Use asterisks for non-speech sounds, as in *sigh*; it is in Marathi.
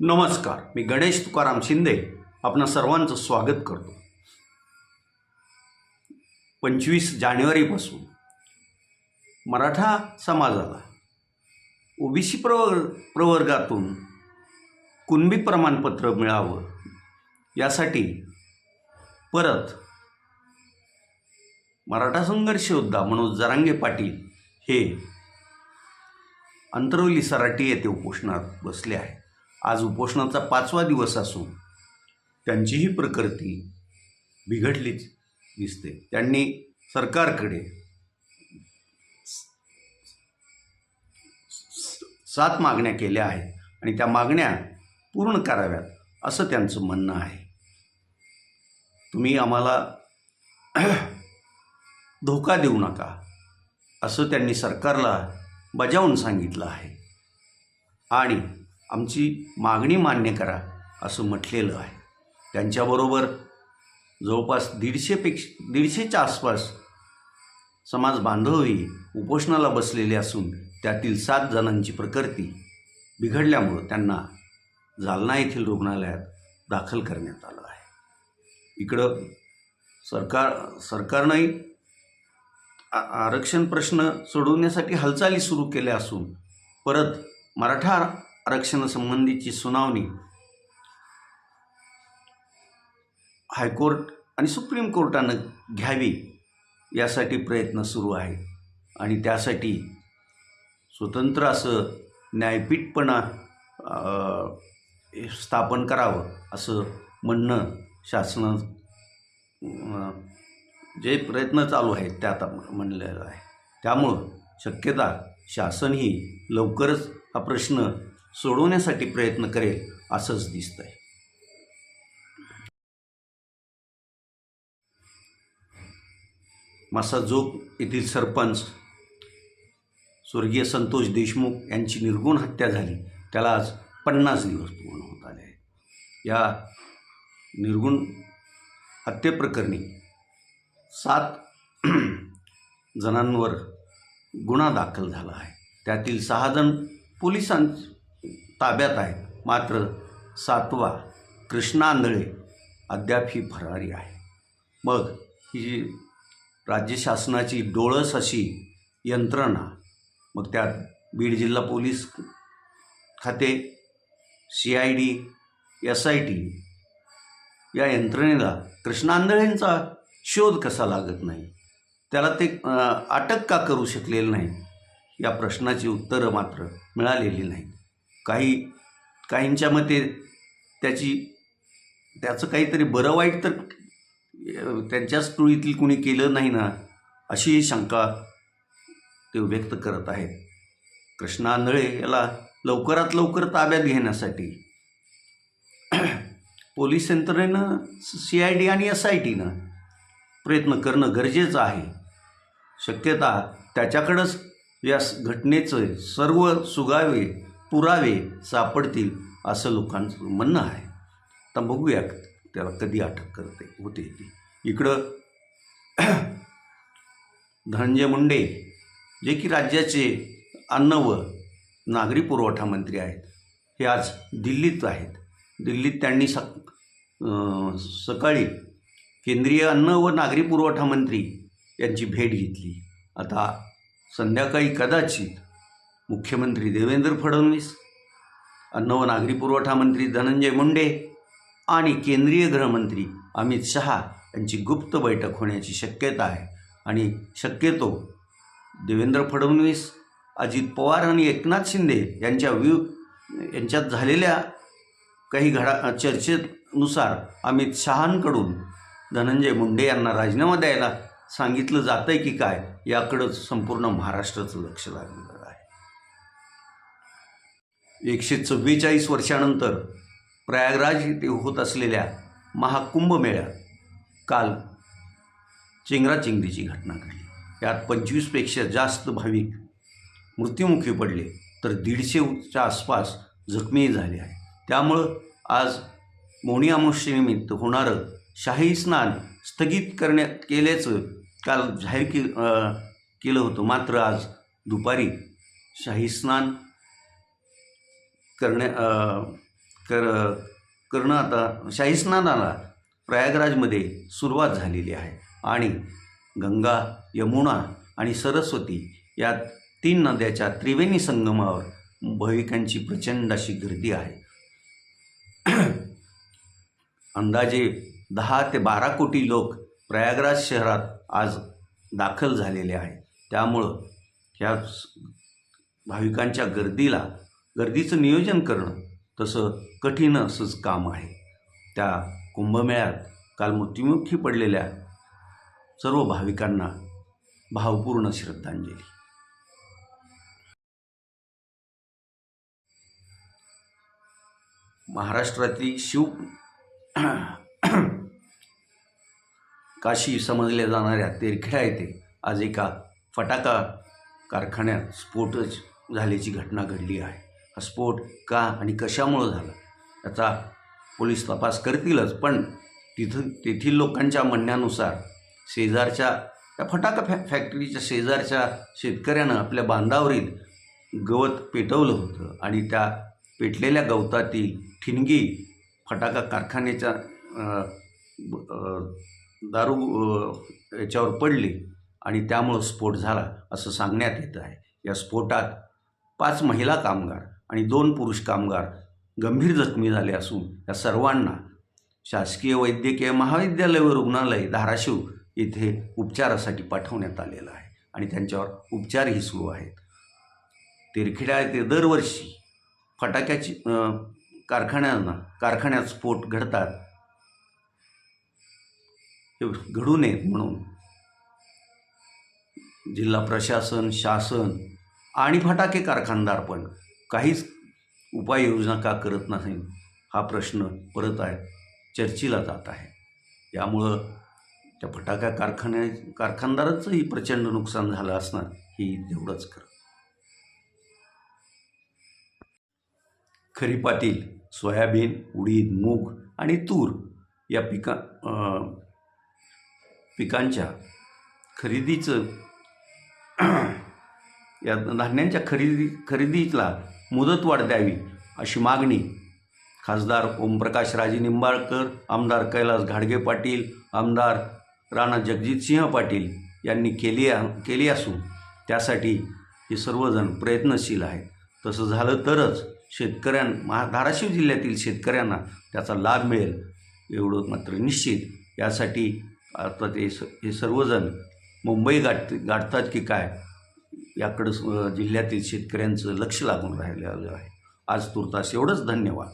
नमस्कार मी गणेश तुकाराम शिंदे आपणा सर्वांचं स्वागत करतो. पंचवीस जानेवारीपासून मराठा समाजाला ओबीसी प्रव प्रवर्गातून कुणबी प्रमाणपत्र मिळावं यासाठी परत मराठा संघर्ष योद्धा मनोज जरांगे पाटील हे अंतरवली सराटी येथे उपोषणात बसले आहे आज उपोषणाचा पाचवा दिवस असून त्यांचीही प्रकृती बिघडलीच दिसते. त्यांनी सरकारकडे सात मागण्या केल्या आहेत आणि त्या मागण्या पूर्ण कराव्यात असं त्यांचं म्हणणं आहे. तुम्ही आम्हाला *clears throat* धोका देऊ नका असं त्यांनी सरकारला बजावून सांगितलं आहे. आणि आमची मागणी मान्य करा असं म्हटलेलं आहे. त्यांच्याबरोबर जवळपास दीडशेपेक्षा दीडशेच्या आसपास समाज बांधवही उपोषणाला बसलेले असून त्यातील सात जणांची प्रकृती बिघडल्यामुळं त्यांना जालना येथील रुग्णालयात दाखल करण्यात आलं आहे. इकडं सरकार सरकारनंही आ- आरक्षण प्रश्न सोडवण्यासाठी हालचाली सुरू केल्या असून परत मराठा आरक्षणासंबंधीची सुनावणी हायकोर्ट आणि सुप्रीम कोर्टानं घ्यावी यासाठी प्रयत्न सुरू आहे. आणि त्यासाठी स्वतंत्र असं न्यायपीठपणा स्थापन करावं असं म्हणणं शासन जे प्रयत्न चालू आहेत त्यात म्हणलेलं आहे. त्यामुळं शक्यता शासनही लवकरच हा प्रश्न सोडवण्यासाठी प्रयत्न करेल असंच दिसतंय. मासाजोग येथील सरपंच स्वर्गीय संतोष देशमुख यांची निर्गुण हत्या झाली. त्याला आज पन्नास दिवस पूर्ण होत आले. आहेत या निर्गुण हत्येप्रकरणी सात *clears throat* जणांवर गुन्हा दाखल झाला आहे. त्यातील सहा जण पोलिसां ताब्यात आहेत. मात्र सातवा कृष्णा आंधळे अद्याप ही फरारी आहे. मग ही राज्य शासनाची डोळस अशी यंत्रणा मग त्यात बीड जिल्हा पोलीस खाते C I D S I T या यंत्रणेला कृष्णांधळेंचा शोध कसा लागत नाही? त्याला ते अटक का करू शकलेलं नाही या प्रश्नाची उत्तरं मात्र मिळालेली नाहीत. काही काहींच्या मते त्याची त्याचं काहीतरी बरं वाईट तर त्यांच्याच टोळीतील कुणी केलं नाही ना अशी शंका ते व्यक्त करत आहेत. कृष्णा आंधळे याला लवकरात लवकर ताब्यात घेण्यासाठी पोलीस यंत्रणेनं सी आय डी आणि एस आय टीनं प्रयत्न करणं गरजेचं आहे. शक्यता त्याच्याकडंच या स- घटनेचं सर्व सुगावे पुरावे सापडतील असं लोकांचं म्हणणं आहे. आता बघूया त्याला कधी अटक करते होते ती. इकडं धनंजय मुंडे जे की राज्याचे अन्न व नागरी पुरवठा मंत्री आहेत हे आज दिल्लीत आहेत. दिल्लीत त्यांनी सक सकाळी केंद्रीय अन्न व नागरी पुरवठा मंत्री यांची भेट घेतली. आता संध्याकाळी कदाचित मुख्यमंत्री देवेंद्र फडणवीस अन्न व नागरी पुरवठा मंत्री धनंजय मुंडे आणि केंद्रीय गृहमंत्री अमित शहा यांची गुप्त बैठक होण्याची शक्यता आहे. आणि शक्यतो देवेंद्र फडणवीस अजित पवार आणि एकनाथ शिंदे यांच्या व्यू यांच्यात झालेल्या काही घडा चर्चेनुसार अमित शहांकडून धनंजय मुंडे यांना राजीनामा द्यायला सांगितलं जातं आहे की काय याकडं संपूर्ण महाराष्ट्राचं लक्ष लागलं. एकशे चव्वेचाळीस वर्षानंतर प्रयागराज येथे होत असलेल्या महाकुंभमेळ्यात काल चेंगराचेंगरीची घटना घडली. यात पंचवीसपेक्षा जास्त भाविक मृत्युमुखी पडले तर दीडशेच्या आसपास जखमी झाले आहे त्यामुळं आज मोनी अमावस्येनिमित्त होणारं शाही स्नान स्थगित करण्यात केल्याचं काल जाहीर के केलं होतं. मात्र आज दुपारी शाही स्नान करण्या कर करणं आता शाही स्नानाला प्रयागराजमध्ये सुरुवात झालेली आहे. आणि गंगा यमुना आणि सरस्वती या तीन नद्याच्या त्रिवेणी संगमावर भाविकांची प्रचंड अशी गर्दी आहे. अंदाजे दहा ते बारा कोटी लोक प्रयागराज शहरात आज दाखल झालेले आहे त्यामुळं ह्या स- भाविकांच्या गर्दीला गर्दीचं नियोजन करणं तसं कठीण असंच काम आहे. त्या कुंभमेळ्यात काल मृत्युमुखी पडलेल्या सर्व भाविकांना भावपूर्ण श्रद्धांजली. महाराष्ट्रातील शिव काशी समजल्या जाणाऱ्या तेरखेडा येथे आज एका फटाका कारखान्यात स्फोटच झाल्याची घटना घडली आहे. स्फोट का आणि कशामुळं झाला? याचा पोलीस तपास करतीलच पण तिथं तेथील लोकांच्या म्हणण्यानुसार शेजारच्या त्या फटाका फॅ फॅक्टरीच्या शेजारच्या शेतकऱ्यानं आपल्या बांधावरील गवत पेटवलं होतं आणि त्या पेटलेल्या गवतातील ठिणगी फटाका कारखान्याच्या दारू याच्यावर पडली आणि त्यामुळं स्फोट झाला असं सांगण्यात येतं आहे. या स्फोटात पाच महिला कामगार आणि दोन पुरुष कामगार गंभीर जखमी झाले असून या सर्वांना शासकीय वैद्यकीय महाविद्यालय व रुग्णालय धाराशिव येथे उपचारासाठी पाठवण्यात आलेलं आहे आणि त्यांच्यावर उपचारही सुरू आहेत. तेरखेड्या येथे दरवर्षी फटाक्याची कारखान्यांना कारखान्यात स्फोट घडतात. हे घडू नयेत म्हणून जिल्हा प्रशासन शासन आणि फटाके कारखानदार पण काहीच उपाययोजना का करत नाही हा प्रश्न परत आहे चर्चेला जात आहे. यामुळं त्या फटाका कारखान्या कारखानदाराचंही प्रचंड नुकसान झालं असणार ही तेवढंच खरं. खरीपातील सोयाबीन उडीद मूग आणि तूर या पिका पिकांच्या खरेदीचं या धान्यांच्या खरेदी खरेदीला मुदतवाढ द्यावी अशी मागणी. खासदार ओमप्रकाश राजे निंबाळकर आमदार कैलास घाडगे पाटील आमदार राणा जगजितसिंह पाटील यांनी केली आ- केली असून त्यासाठी हे सर्वजण प्रयत्नशील आहेत. तसं झालं तरच शेतकऱ्यां महा धाराशिव जिल्ह्यातील शेतकऱ्यांना त्याचा लाभ मिळेल एवढं मात्र निश्चित. यासाठी आता ते स हे सर्वजण मुंबई गाठ गाठतात की काय? याकडं जिल्ह्यातील शेतकऱ्यांचं लक्ष लागून राहिलेलं आहे. आज तुर्तास एवढंच धन्यवाद.